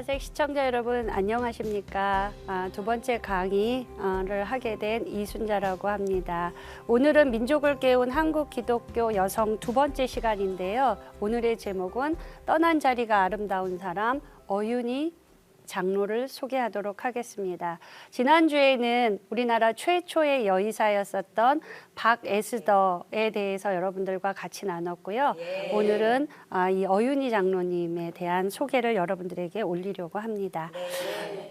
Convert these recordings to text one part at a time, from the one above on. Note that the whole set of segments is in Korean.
사인사색 시청자 여러분 안녕하십니까? 아, 두 번째 강의를 하게 된 이순자라고 합니다. 오늘은 민족을 깨운 한국 기독교 여성 두 번째 시간인데요. 오늘의 제목은 떠난 자리가 아름다운 사람 어윤이 장로를 소개하도록 하겠습니다. 지난주에는 우리나라 최초의 여의사였었던 박에스더에 대해서 여러분들과 같이 나눴고요. 오늘은 아, 이 어윤희 장로님에 대한 소개를 여러분들에게 올리려고 합니다.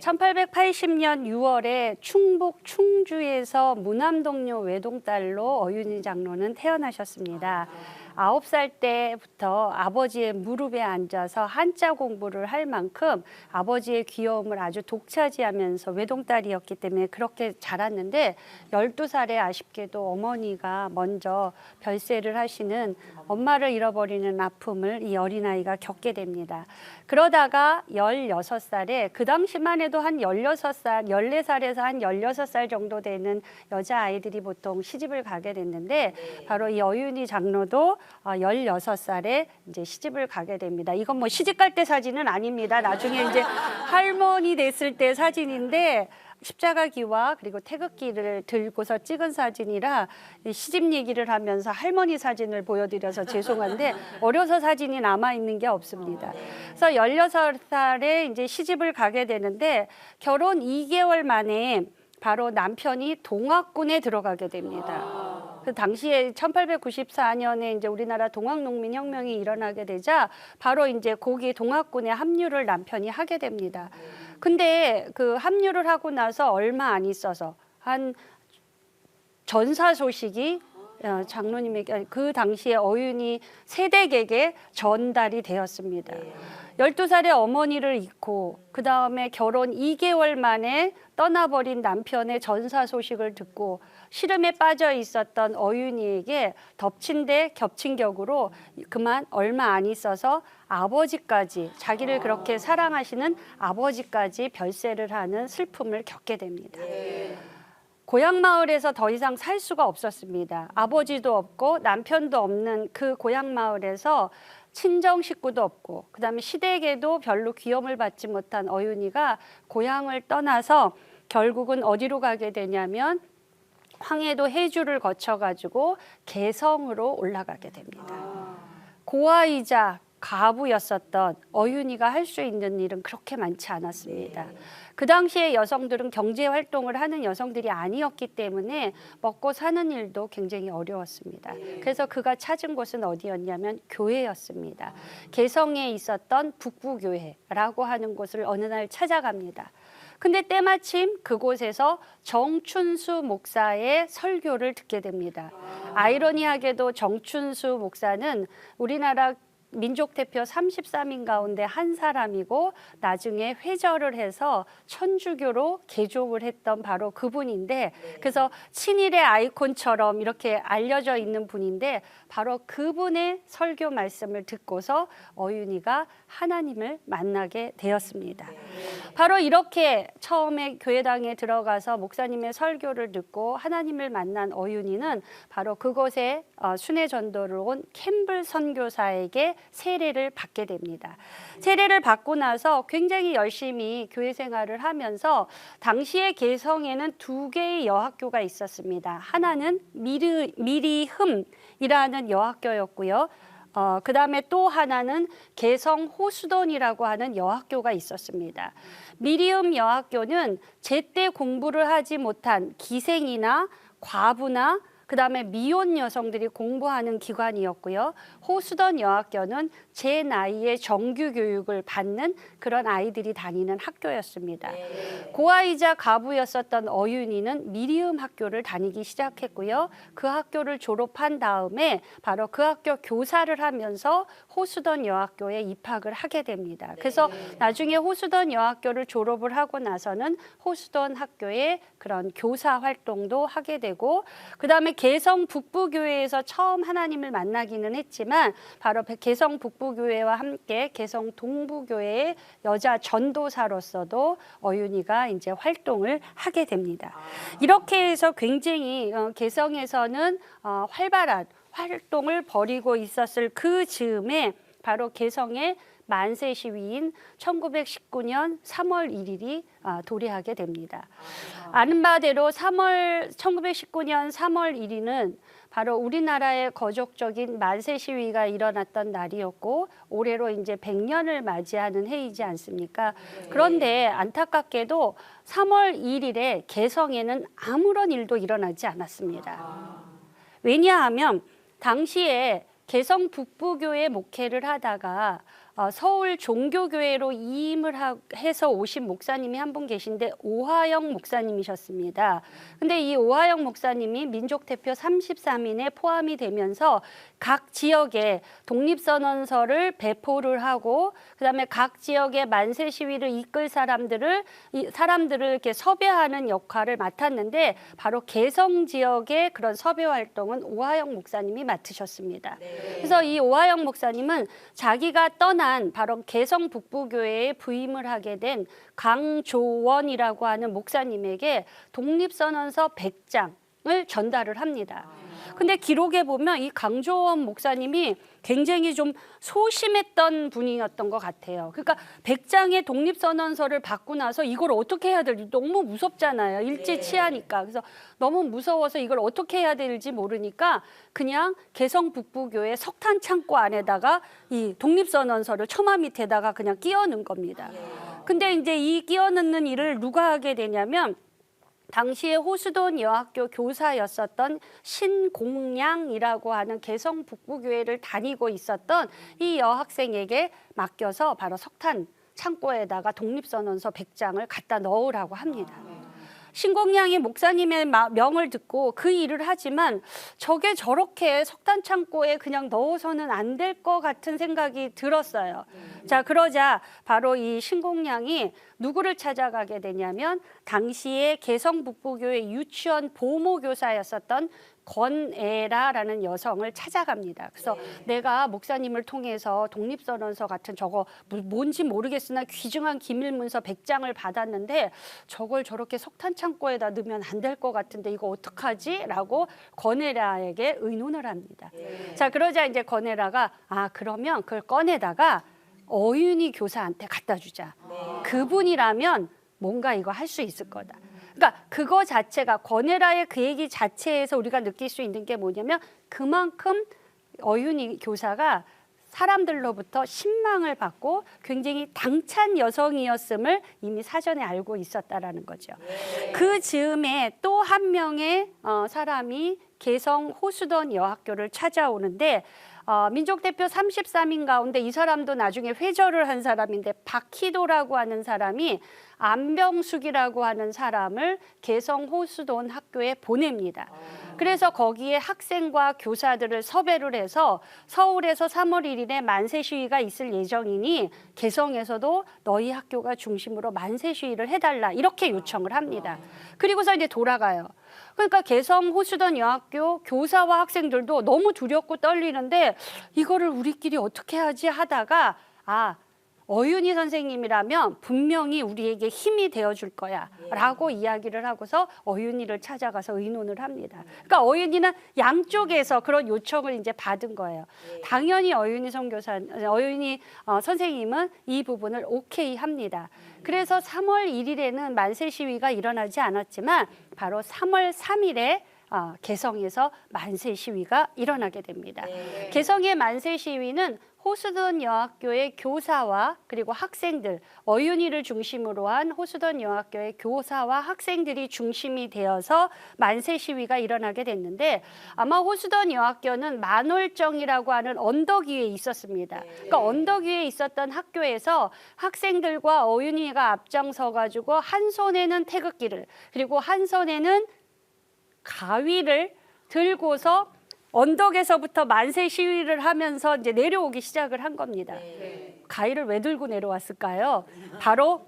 1880년 6월에 충북 충주에서 무남동료 외동딸로 어윤희 장로는 태어나셨습니다. 아 홉 살 때부터 아버지의 무릎에 앉아서 한자 공부를 할 만큼 아버지의 귀여움을 아주 독차지하면서 외동딸이었기 때문에 그렇게 자랐는데 12살에 아쉽게도 어머니가 먼저 별세를 하시는 엄마를 잃어버리는 아픔을 이 어린아이가 겪게 됩니다. 그러다가 16살에 그 당시만 해도 한 16살, 14살에서 한 16살 정도 되는 여자아이들이 보통 시집을 가게 됐는데 바로 이 어윤희 장로도 어, 16살에 이제 시집을 가게 됩니다. 이건 뭐 시집 갈 때 사진은 아닙니다. 나중에 이제 할머니 됐을 때 사진인데 십자가기와 그리고 태극기를 들고서 찍은 사진이라 이 시집 얘기를 하면서 할머니 사진을 보여드려서 죄송한데 어려서 사진이 남아 있는 게 없습니다. 그래서 16살에 이제 시집을 가게 되는데 결혼 2개월 만에 바로 남편이 동학군에 들어가게 됩니다. 그 당시에 1894년에 이제 우리나라 동학농민혁명이 일어나게 되자 바로 이제 거기 동학군에 합류를 남편이 하게 됩니다. 근데 그 합류를 하고 나서 얼마 안 있어서 한 전사 소식이 어, 장로님에게 그 당시에 어윤이 세댁에게 전달이 되었습니다. 12살에 어머니를 잃고 그 다음에 결혼 2개월 만에 떠나버린 남편의 전사 소식을 듣고 시름에 빠져 있었던 어윤이에게 덮친 데 겹친 격으로 그만 얼마 안 있어서 아버지까지 자기를 그렇게 사랑하시는 아버지까지 별세를 하는 슬픔을 겪게 됩니다. 고향 마을에서 더 이상 살 수가 없었습니다. 아버지도 없고 남편도 없는 그 고향 마을에서 친정 식구도 없고 그다음에 시댁에도 별로 귀염을 받지 못한 어윤이가 고향을 떠나서 결국은 어디로 가게 되냐면 황해도 해주를 거쳐 가지고 개성으로 올라가게 됩니다. 고아이자 가부였었던 어윤이가 할 수 있는 일은 그렇게 많지 않았습니다. 그 당시에 여성들은 경제 활동을 하는 여성들이 아니었기 때문에 먹고 사는 일도 굉장히 어려웠습니다. 그래서 그가 찾은 곳은 어디였냐면 교회였습니다. 개성에 있었던 북부교회라고 하는 곳을 어느 날 찾아갑니다. 근데 때마침 그곳에서 정춘수 목사의 설교를 듣게 됩니다. 아이러니하게도 정춘수 목사는 우리나라 민족 대표 33인 가운데 한 사람이고 나중에 회절을 해서 천주교로 개종을 했던 바로 그분인데 그래서 친일의 아이콘처럼 이렇게 알려져 있는 분인데 바로 그분의 설교 말씀을 듣고서 어윤이가 하나님을 만나게 되었습니다. 바로 이렇게 처음에 교회당에 들어가서 목사님의 설교를 듣고 하나님을 만난 어윤이는 바로 그곳에 어, 순회 전도를 온 캠블 선교사에게 세례를 받게 됩니다. 세례를 받고 나서 굉장히 열심히 교회 생활을 하면서 당시의 개성에는 두 개의 여학교가 있었습니다. 하나는 미르, 미리흠이라는 여학교였고요. 어, 그 다음에 또 하나는 개성 호수돈이라고 하는 여학교가 있었습니다. 미리움 여학교는 제때 공부를 하지 못한 기생이나 과부나 그 다음에 미혼 여성들이 공부하는 기관이었고요. 호수던 여학교는 제 나이에 정규 교육을 받는 그런 아이들이 다니는 학교였습니다. 고아이자 가부였었던 어윤이는 미리움 학교를 다니기 시작했고요. 그 학교를 졸업한 다음에 바로 그 학교 교사를 하면서 호수던 여학교에 입학을 하게 됩니다. 그래서 나중에 호수던 여학교를 졸업을 하고 나서는 호수던 학교에 그런 교사 활동도 하게 되고 그다음에 개성 북부교회에서 처음 하나님을 만나기는 했지만 바로 개성 북부교회와 함께 개성 동부교회의 여자 전도사로서도 어윤이가 이제 활동을 하게 됩니다. 이렇게 해서 굉장히 어, 개성에서는 어, 활발한 활동을 벌이고 있었을 그 즈음에 바로 개성에 만세 시위인 1919년 3월 1일이 아, 도래하게 됩니다. 아는 바대로 3월 1919년 3월 1일은 바로 우리나라의 거족적인 만세 시위가 일어났던 날이었고 올해로 이제 100년을 맞이하는 해이지 않습니까? 그런데 안타깝게도 3월 1일에 개성에는 아무런 일도 일어나지 않았습니다. 왜냐하면 당시에 개성 북부교회 목회를 하다가 어, 서울 종교교회로 이임을 하- 해서 오신 목사님이 한 분 계신데 오하영 목사님이셨습니다. 근데 이 오하영 목사님이 민족 대표 33인에 포함이 되면서 각 지역에 독립선언서를 배포를 하고 그다음에 각 지역의 만세 시위를 이끌 사람들을 이 사람들을 이렇게 섭외하는 역할을 맡았는데 바로 개성 지역의 그런 섭외 활동은 오하영 목사님이 맡으셨습니다. 그래서 이 오하영 목사님은 자기가 떠난 바로 개성 북부교회에 부임을 하게 된 강조원이라고 하는 목사님에게 독립선언서 100장을 전달을 합니다. 근데 기록에 보면 이 강조원 목사님이 굉장히 좀 소심했던 분이었던 것 같아요. 그러니까 100장의 독립선언서를 받고 나서 이걸 어떻게 해야 될지 너무 무섭잖아요. 일제치하니까. 그래서 너무 무서워서 이걸 어떻게 해야 될지 모르니까 그냥 개성 북부교회 석탄 창고 안에다가 이 독립선언서를 처마 밑에다가 그냥 끼워 넣은 겁니다. 근데 이제 이 끼워 넣는 일을 누가 하게 되냐면 당시에 호수돈 여학교 교사였었던 신공양이라고 하는 개성 북부교회를 다니고 있었던 이 여학생에게 맡겨서 바로 석탄 창고에다가 독립선언서 100장을 갖다 넣으라고 합니다. 신공양이 목사님의 마- 명을 듣고 그 일을 하지만 저게 저렇게 석탄 창고에 그냥 넣어서는 안 될 것 같은 생각이 들었어요. 자, 그러자 바로 이 신공양이 누구를 찾아가게 되냐면 당시에 개성 북부교회 유치원 보모 교사였었던 권애라라는 여성을 찾아갑니다. 그래서 내가 목사님을 통해서 독립선언서 같은 저거 뭐- 뭔지 모르겠으나 귀중한 기밀문서 100장을 받았는데 저걸 저렇게 석탄 창고에다 넣으면 안 될 것 같은데 이거 어떡하지? 라고 권애라에게 의논을 합니다. 자, 그러자 이제 권애라가 아, 그러면 그걸 꺼내다가 어윤희 교사한테 갖다 주자. 그분이라면 뭔가 이거 할 수 있을 거다. 그러니까 그거 자체가 권혜라의 그 얘기 자체에서 우리가 느낄 수 있는 게 뭐냐면 그만큼 어윤희 교사가 사람들로부터 신망을 받고 굉장히 당찬 여성이었음을 이미 사전에 알고 있었다라는 거죠. 그 즈음에 또 한 명의 어, 사람이 개성 호수던 여학교를 찾아오는데 어, 민족 대표 33인 가운데 이 사람도 나중에 회절을 한 사람인데 박희도라고 하는 사람이 안병숙이라고 하는 사람을 개성 호수돈 학교에 보냅니다. 그래서 거기에 학생과 교사들을 섭외를 해서 서울에서 3월 1일에 만세 시위가 있을 예정이니 개성에서도 너희 학교가 중심으로 만세 시위를 해달라 이렇게 요청을 합니다. 그리고서 이제 돌아가요. 그러니까 개성 호수던 여학교 교사와 학생들도 너무 두렵고 떨리는데 이거를 우리끼리 어떻게 하지 하다가 아 어윤희 선생님이라면 분명히 우리에게 힘이 되어줄 거야 라고 이야기를 하고서 어윤희를 찾아가서 의논을 합니다. 그러니까 어윤희는 양쪽에서 그런 요청을 이제 받은 거예요. 당연히 어윤희 선교사, 어윤희 어, 선생님은 이 부분을 오케이 합니다. 그래서 3월 1일에는 만세 시위가 일어나지 않았지만 바로 3월 3일에 어, 개성에서 만세 시위가 일어나게 됩니다. 개성의 만세 시위는 호수돈 여학교의 교사와 그리고 학생들, 어윤이를 중심으로 한 호수돈 여학교의 교사와 학생들이 중심이 되어서 만세 시위가 일어나게 됐는데 아마 호수돈 여학교는 만월정이라고 하는 언덕 위에 있었습니다. 그러니까 언덕 위에 있었던 학교에서 학생들과 어윤이가 앞장서 가지고 한 손에는 태극기를 그리고 한 손에는 가위를 들고서 언덕에서부터 만세 시위를 하면서 이제 내려오기 시작을 한 겁니다. 가위를 왜 들고 내려왔을까요? 바로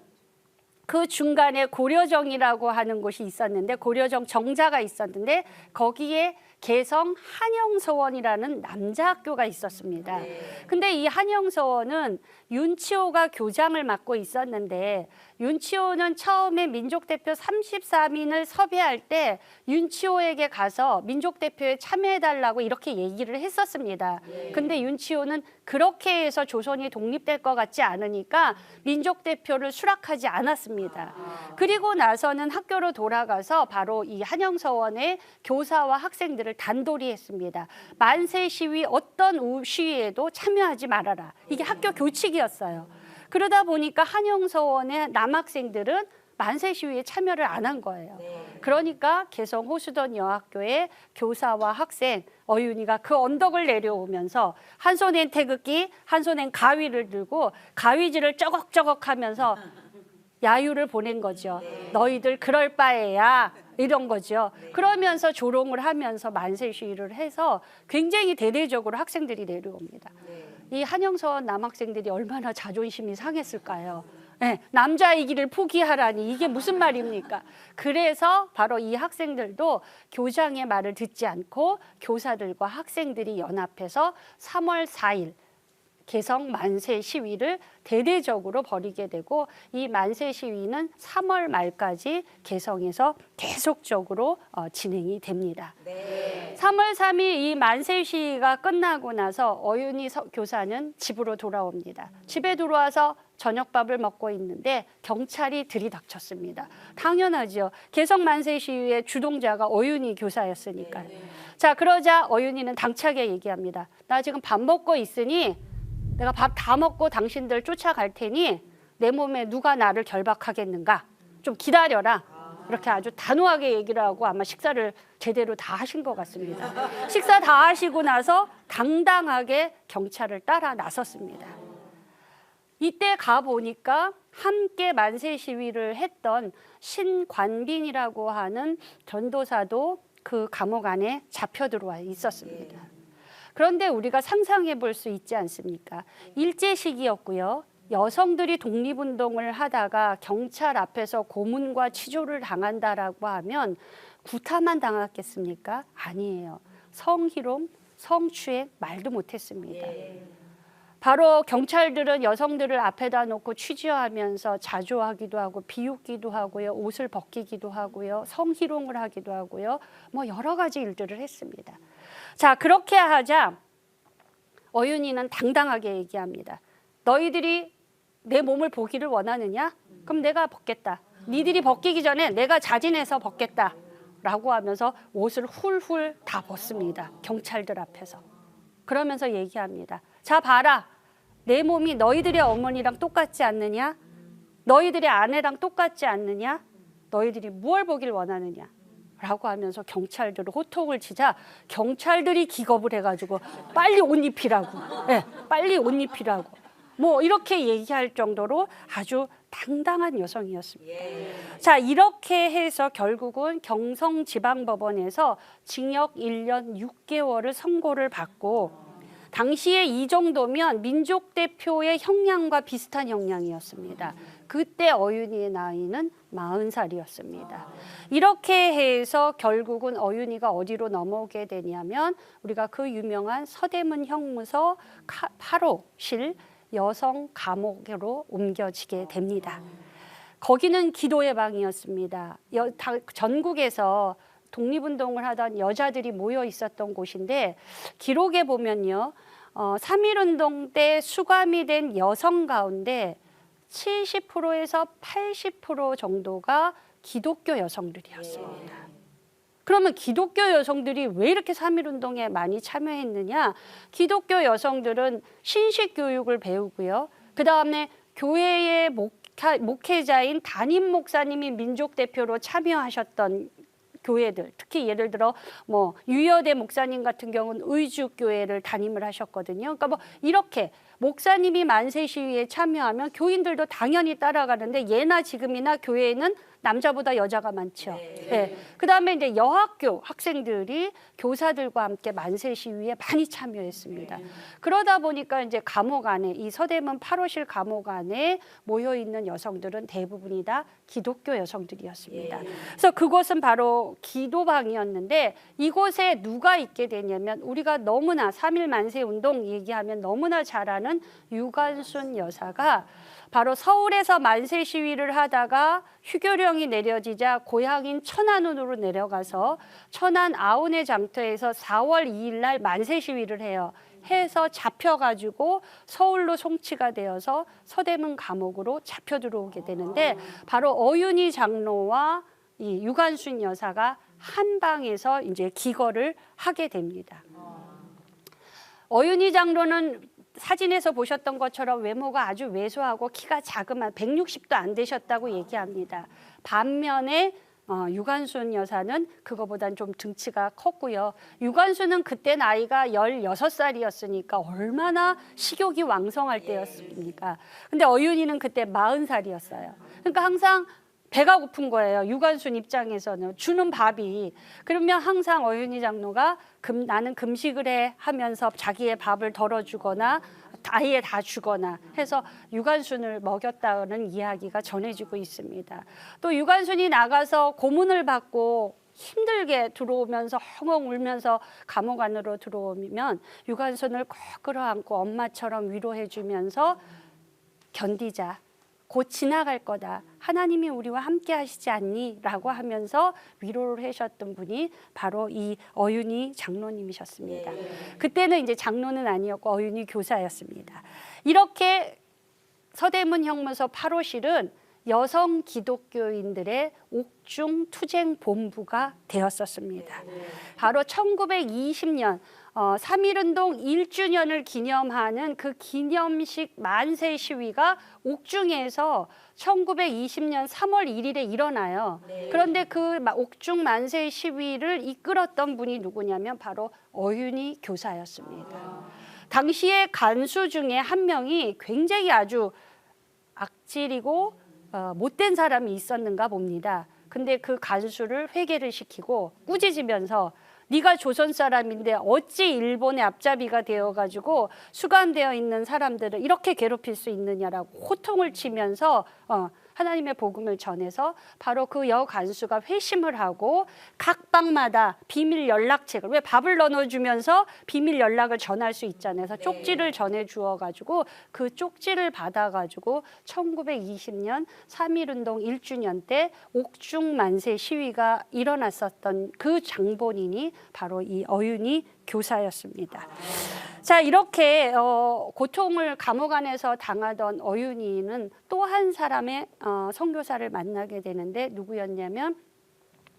그 중간에 고려정이라고 하는 곳이 있었는데 고려정 정자가 있었는데 거기에 개성 한영서원이라는 남자 학교가 있었습니다. 근데 이 한영서원은 윤치호가 교장을 맡고 있었는데 윤치호는 처음에 민족 대표 33인을 섭외할 때 윤치호에게 가서 민족 대표에 참여해 달라고 이렇게 얘기를 했었습니다. 근데 윤치호는 그렇게 해서 조선이 독립될 것 같지 않으니까 민족 대표를 수락하지 않았습니다. 그리고 나서는 학교로 돌아가서 바로 이 한영서원의 교사와 학생들을 단돌이 했습니다. 만세 시위 어떤 우- 시위에도 참여하지 말아라. 이게 학교 교칙이었어요. 그러다 보니까 한영서원의 남학생들은 만세 시위에 참여를 안 한 거예요. 그러니까 개성 호수던 여학교의 교사와 학생 어윤이가 그 언덕을 내려오면서 한 손엔 태극기, 한 손엔 가위를 들고 가위질을 쩌걱쩌걱 하면서 야유를 보낸 거죠. 너희들 그럴 바에야 이런 거죠. 그러면서 조롱을 하면서 만세 시위를 해서 굉장히 대대적으로 학생들이 내려옵니다. 이 한영선 남학생들이 얼마나 자존심이 상했을까요? 네, 남자이기를 포기하라니 이게 무슨 말입니까? 그래서 바로 이 학생들도 교장의 말을 듣지 않고 교사들과 학생들이 연합해서 3월 4일 개성 만세 시위를 대대적으로 벌이게 되고 이 만세 시위는 3월 말까지 개성에서 계속적으로 어, 진행이 됩니다. 3월 3일 이 만세 시위가 끝나고 나서 어윤희 서- 교사는 집으로 돌아옵니다. 집에 들어와서 저녁밥을 먹고 있는데 경찰이 들이닥쳤습니다. 당연하죠. 개성 만세 시위의 주동자가 어윤희 교사였으니까요. 자, 그러자 어윤희는 당차게 얘기합니다. 나 지금 밥 먹고 있으니 내가 밥 다 먹고 당신들 쫓아갈 테니 내 몸에 누가 나를 결박하겠는가? 좀 기다려라. 이렇게 아주 단호하게 얘기를 하고 아마 식사를 제대로 다 하신 것 같습니다. 식사 다 하시고 나서 당당하게 경찰을 따라 나섰습니다. 이때 가 보니까 함께 만세 시위를 했던 신관빈이라고 하는 전도사도 그 감옥 안에 잡혀 들어와 있었습니다. 그런데 우리가 상상해 볼 수 있지 않습니까? 일제 시기였고요. 여성들이 독립운동을 하다가 경찰 앞에서 고문과 치조를 당한다라고 하면 구타만 당했겠습니까? 아니에요. 성희롱, 성추행 말도 못했습니다. 바로 경찰들은 여성들을 앞에다 놓고 취재하면서 자조하기도 하고 비웃기도 하고요. 옷을 벗기기도 하고요. 성희롱을 하기도 하고요. 뭐 여러 가지 일들을 했습니다. 자, 그렇게 하자 어윤이는 당당하게 얘기합니다. 너희들이 내 몸을 보기를 원하느냐? 그럼 내가 벗겠다. 니들이 벗기기 전에 내가 자진해서 벗겠다. 라고 하면서 옷을 훌훌 다 벗습니다. 경찰들 앞에서. 그러면서 얘기합니다. 자, 봐라. 내 몸이 너희들의 어머니랑 똑같지 않느냐? 너희들의 아내랑 똑같지 않느냐? 너희들이 무얼 보길 원하느냐? 라고 하면서 경찰들을 호통을 치자 경찰들이 기겁을 해가지고 빨리 옷 입히라고. 예, 빨리 옷 입히라고. 뭐 이렇게 얘기할 정도로 아주 당당한 여성이었습니다. 자, 이렇게 해서 결국은 경성지방법원에서 징역 1년 6개월을 선고를 받고 당시에 이 정도면 민족 대표의 형량과 비슷한 형량이었습니다. 그때 어윤이의 나이는 40살이었습니다. 이렇게 해서 결국은 어윤이가 어디로 넘어오게 되냐면 우리가 그 유명한 서대문 형무소 8호실 여성 감옥으로 옮겨지게 됩니다. 거기는 기도의 방이었습니다. 여- 다- 전국에서 독립운동을 하던 여자들이 모여 있었던 곳인데 기록에 보면요. 어, 3.1운동 때 수감이 된 여성 가운데 70%에서 80% 정도가 기독교 여성들이었습니다. 그러면 기독교 여성들이 왜 이렇게 3.1운동에 많이 참여했느냐? 기독교 여성들은 신식 교육을 배우고요. 그 다음에 교회의 목회, 목회자인 담임 목사님이 민족 대표로 참여하셨던 교회들, 특히 예를 들어 뭐 유여대 목사님 같은 경우는 의주 교회를 담임을 하셨거든요. 그러니까 뭐 이렇게 목사님이 만세 시위에 참여하면 교인들도 당연히 따라가는데 예나 지금이나 교회에는 남자보다 여자가 많죠. 네. 그다음에 이제 여학교 학생들이 교사들과 함께 만세 시위에 많이 참여했습니다. 그러다 보니까 이제 감옥 안에 이 서대문 8호실 감옥 안에 모여 있는 여성들은 대부분이 다 기독교 여성들이었습니다. 그래서 그곳은 바로 기도방이었는데 이곳에 누가 있게 되냐면 우리가 너무나 3.1 만세 운동 얘기하면 너무나 잘 아는 유관순 여사가 바로 서울에서 만세 시위를 하다가 휴교령이 내려지자 고향인 천안으로 내려가서 천안 아운의 장터에서 4월 2일 날 만세 시위를 해요. 해서 잡혀가지고 서울로 송치가 되어서 서대문 감옥으로 잡혀 들어오게 되는데 바로 어윤희 장로와 이 유관순 여사가 한 방에서 이제 기거를 하게 됩니다. 어윤희 장로는 사진에서 보셨던 것처럼 외모가 아주 왜소하고 키가 작으면 160도 안 되셨다고 얘기합니다. 반면에 어, 유관순 여사는 그거보단 좀 등치가 컸고요. 유관순은 그때 나이가 16살이었으니까 얼마나 식욕이 왕성할 때였습니까? 근데 어윤이는 그때 40살이었어요. 그러니까 항상 배가 고픈 거예요. 유관순 입장에서는 주는 밥이 그러면 항상 어윤희 장로가 금, 나는 금식을 해 하면서 자기의 밥을 덜어주거나 아예 다 주거나 해서 유관순을 먹였다는 이야기가 전해지고 있습니다. 또 유관순이 나가서 고문을 받고 힘들게 들어오면서 헝헝 울면서 감옥 안으로 들어오면 유관순을 꼭 끌어안고 엄마처럼 위로해주면서 견디자. 곧 지나갈 거다. 하나님이 우리와 함께 하시지 않니? 라고 하면서 위로를 하셨던 분이 바로 이 어윤희 장로님이셨습니다. 그때는 이제 장로는 아니었고 어윤희 교사였습니다. 이렇게 서대문 형무소 8호실은 여성 기독교인들의 옥중 투쟁 본부가 되었었습니다. 바로 1920년 어, 3.1운동 1주년을 기념하는 그 기념식 만세 시위가 옥중에서 1920년 3월 1일에 일어나요. 그런데 그 마- 옥중 만세 시위를 이끌었던 분이 누구냐면 바로 어윤희 교사였습니다. 당시에 간수 중에 한 명이 굉장히 아주 악질이고 어, 못된 사람이 있었는가 봅니다. 근데 그 간수를 회개를 시키고 꾸짖으면서 네가 조선 사람인데 어찌 일본의 앞잡이가 되어가지고 수감되어 있는 사람들을 이렇게 괴롭힐 수 있느냐라고 호통을 치면서 어, 하나님의 복음을 전해서 바로 그 여간수가 회심을 하고 각 방마다 비밀 연락책을 왜 밥을 넣어 주면서 비밀 연락을 전할 수 있잖아요. 그래서 쪽지를 전해 주어 가지고 그 쪽지를 받아 가지고 1920년 3.1운동 1주년 때 옥중 만세 시위가 일어났었던 그 장본인이 바로 이 어윤희 교사였습니다. 자 이렇게 어, 고통을 감옥 안에서 당하던 어윤이는 또 한 사람의 어, 선교사를 만나게 되는데 누구였냐면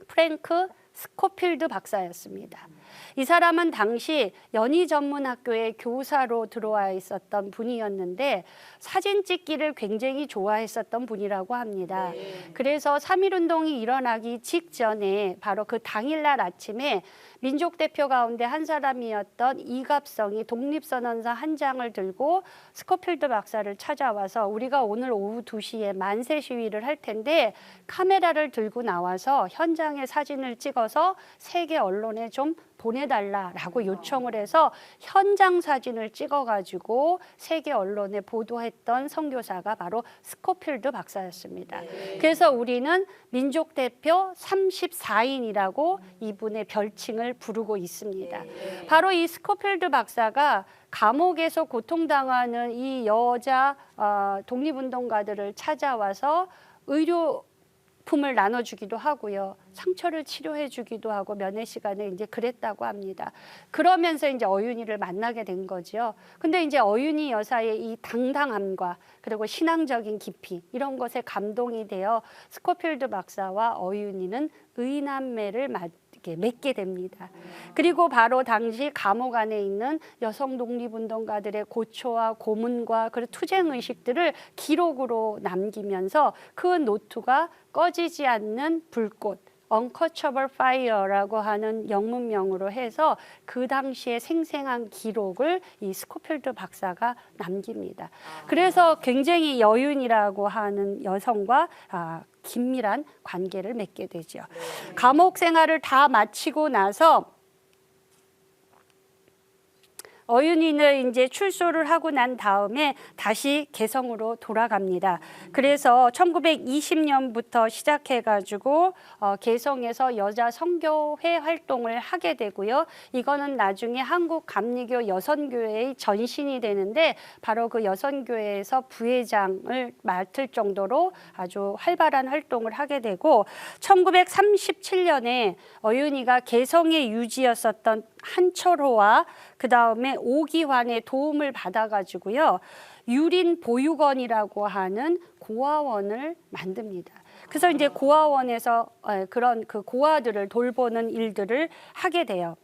프랭크 스코필드 박사였습니다. 이 사람은 당시 연희 전문 학교의 교사로 들어와 있었던 분이었는데 사진 찍기를 굉장히 좋아했었던 분이라고 합니다. 그래서 3.1 운동이 일어나기 직전에 바로 그 당일날 아침에 민족 대표 가운데 한 사람이었던 이갑성이 독립선언서 한 장을 들고 스코필드 박사를 찾아와서 우리가 오늘 오후 2시에 만세 시위를 할 텐데 카메라를 들고 나와서 현장의 사진을 찍어서 세계 언론에 좀 보내달라라고 요청을 해서 현장 사진을 찍어가지고 세계 언론에 보도했던 선교사가 바로 스코필드 박사였습니다. 그래서 우리는 민족 대표 34인이라고 이분의 별칭을 부르고 있습니다. 바로 이 스코필드 박사가 감옥에서 고통당하는 이 여자 어, 독립운동가들을 찾아와서 의료 품을 나눠주기도 하고요. 상처를 치료해 주기도 하고 면회 시간에 이제 그랬다고 합니다. 그러면서 이제 어윤이를 만나게 된 거죠. 근데 이제 어윤이 여사의 이 당당함과 그리고 신앙적인 깊이 이런 것에 감동이 되어 스코필드 박사와 어윤이는 의남매를 맺게 됩니다. 그리고 바로 당시 감옥 안에 있는 여성 독립운동가들의 고초와 고문과 그리고 투쟁 의식들을 기록으로 남기면서 그 노트가 꺼지지 않는 불꽃 Uncatchable Fire라고 하는 영문명으로 해서 그 당시의 생생한 기록을 이 스코필드 박사가 남깁니다. 그래서 굉장히 여윤이라고 하는 여성과 아, 긴밀한 관계를 맺게 되죠. 감옥 생활을 다 마치고 나서 어윤이는 이제 출소를 하고 난 다음에 다시 개성으로 돌아갑니다. 그래서 1920년부터 시작해가지고 어, 개성에서 여자 성교회 활동을 하게 되고요. 이거는 나중에 한국 감리교 여선교회의 전신이 되는데 바로 그 여선교회에서 부회장을 맡을 정도로 아주 활발한 활동을 하게 되고 1937년에 어윤이가 개성의 유지였었던 한철호와 그 다음에 오기환의 도움을 받아가지고요 유린 보육원이라고 하는 고아원을 만듭니다. 그래서 이제 고아원에서 어, 그런 그 고아들을 돌보는 일들을 하게 돼요.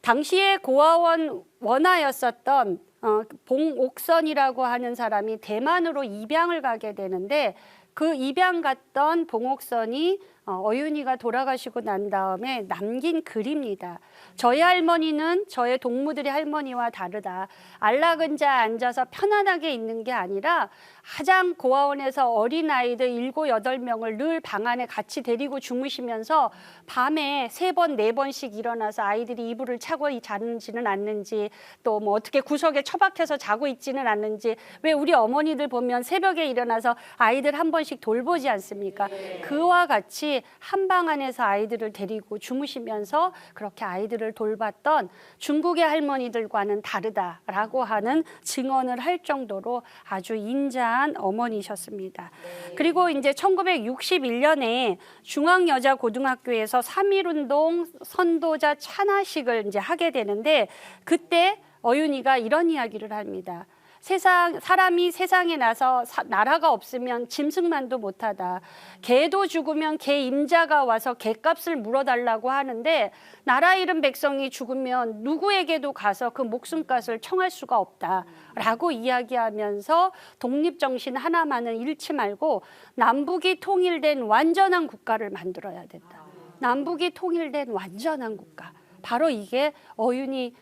당시에 고아원 원하였었던 어, 봉옥선이라고 하는 사람이 대만으로 입양을 가게 되는데 그 입양 갔던 봉옥선이 어, 어윤이가 돌아가시고 난 다음에 남긴 글입니다. 저희 할머니는 저의 동무들의 할머니와 다르다. 안락은자 앉아서 편안하게 있는 게 아니라 가장 고아원에서 어린 아이들 일곱 여덟 명을 늘 방 안에 같이 데리고 주무시면서 밤에 세 번 네 번씩 일어나서 아이들이 이불을 차고 자는지는 않는지 또 뭐 어떻게 구석에 처박혀서 자고 있지는 않는지 왜 우리 어머니들 보면 새벽에 일어나서 아이들 한 번씩 돌보지 않습니까? 그와 같이 한 방 안에서 아이들을 데리고 주무시면서 그렇게 아이들을 돌봤던 중국의 할머니들과는 다르다라고 하는 증언을 할 정도로 아주 인자한 어머니셨습니다. 그리고 이제 1961년에 중앙여자고등학교에서 3.1운동 선도자 찬화식을 이제 하게 되는데 그때 어윤이가 이런 이야기를 합니다. 세상 사람이 세상에 나서 사, 나라가 없으면 짐승만도 못하다. 개도 죽으면 개 임자가 와서 개값을 물어달라고 하는데 나라 잃은 백성이 죽으면 누구에게도 가서 그 목숨값을 청할 수가 없다라고 이야기하면서 독립 정신 하나만은 잃지 말고 남북이 통일된 완전한 국가를 만들어야 된다. 남북이 통일된 완전한 국가. 바로 이게 어윤이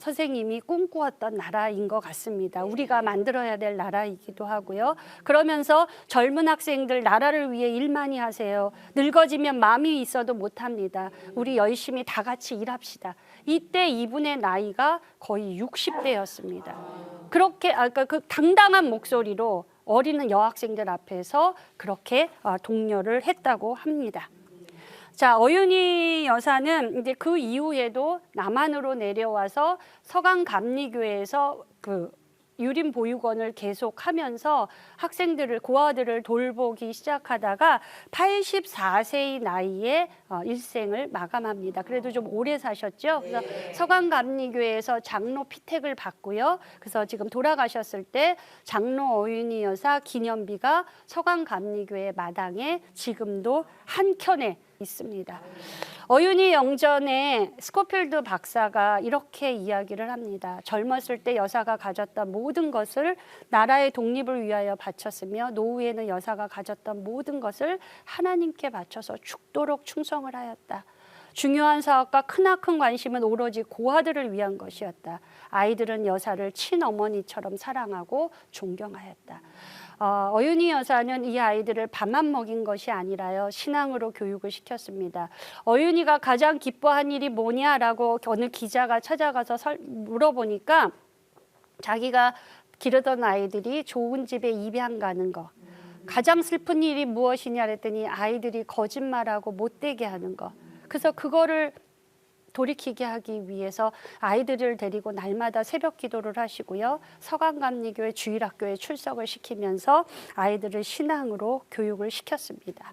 선생님이 꿈꾸었던 나라인 것 같습니다. 우리가 만들어야 될 나라이기도 하고요. 그러면서 젊은 학생들 나라를 위해 일 많이 하세요. 늙어지면 마음이 있어도 못합니다. 우리 열심히 다 같이 일합시다. 이때 이분의 나이가 거의 60대였습니다. 그렇게 아까 그 당당한 목소리로 어리는 여학생들 앞에서 그렇게 어, 독려를 했다고 합니다. 자, 어윤희 여사는 이제 그 이후에도 남한으로 내려와서 서강 감리교회에서 그 유림 보육원을 계속하면서 학생들을 고아들을 돌보기 시작하다가 84세의 나이에 어, 일생을 마감합니다. 그래도 좀 오래 사셨죠. 그래서 서강감리교회에서 장로 피택을 받고요. 그래서 지금 돌아가셨을 때 장로 어윤희 여사 기념비가 서강감리교회 마당에 지금도 한 켠에 있습니다. 어윤희 영전에 스코필드 박사가 이렇게 이야기를 합니다. 젊었을 때 여사가 가졌던 모든 것을 나라의 독립을 위하여 바쳤으며 노후에는 여사가 가졌던 모든 것을 하나님께 바쳐서 죽도록 충성을 하였다. 중요한 사업과 크나큰 관심은 오로지 고아들을 위한 것이었다. 아이들은 여사를 친어머니처럼 사랑하고 존경하였다. 어, 어윤희 여사는 이 아이들을 밥만 먹인 것이 아니라요 신앙으로 교육을 시켰습니다. 어윤이가 가장 기뻐한 일이 뭐냐라고 어느 기자가 찾아가서 설, 물어보니까 자기가 기르던 아이들이 좋은 집에 입양 가는 거. 가장 슬픈 일이 무엇이냐 그랬더니 아이들이 거짓말하고 못되게 하는 거. 그래서 그거를 돌이키게 하기 위해서 아이들을 데리고 날마다 새벽 기도를 하시고요. 서강감리교회 주일학교에 출석을 시키면서 아이들을 신앙으로 교육을 시켰습니다.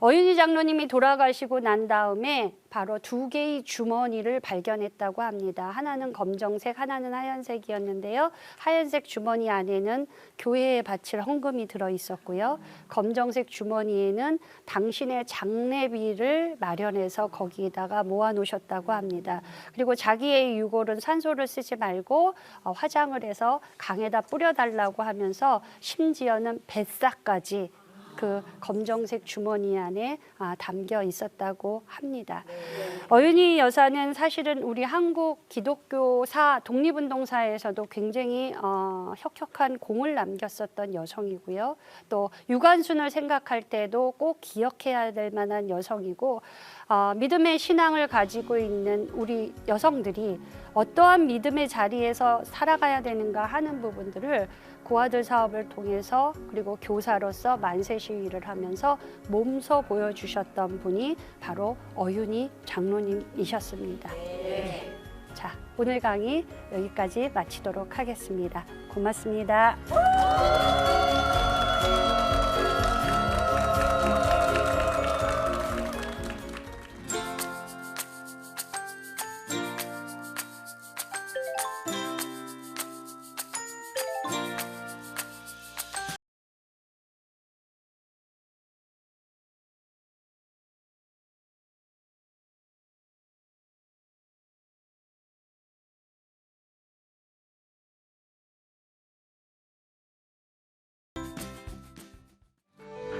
어윤희 장로님이 돌아가시고 난 다음에 바로 두 개의 주머니를 발견했다고 합니다. 하나는 검정색, 하나는 하얀색이었는데요. 하얀색 주머니 안에는 교회에 바칠 헌금이 들어 있었고요. 검정색 주머니에는 당신의 장례비를 마련해서 거기에다가 모아 놓으셨다고 합니다. 그리고 자기의 유골은 산소를 쓰지 말고 어, 화장을 해서 강에다 뿌려 달라고 하면서 심지어는 뱃사까지 그 검정색 주머니 안에 아, 담겨 있었다고 합니다. 어윤희 여사는 사실은 우리 한국 기독교사 독립운동사에서도 굉장히 어, 혁혁한 공을 남겼었던 여성이고요. 또 유관순을 생각할 때도 꼭 기억해야 될 만한 여성이고 어, 믿음의 신앙을 가지고 있는 우리 여성들이 어떠한 믿음의 자리에서 살아가야 되는가 하는 부분들을 고아들 사업을 통해서 그리고 교사로서 만세 시위를 하면서 몸소 보여주셨던 분이 바로 어윤희 장로님이셨습니다. 네. 자, 오늘 강의 여기까지 마치도록 하겠습니다. 고맙습니다.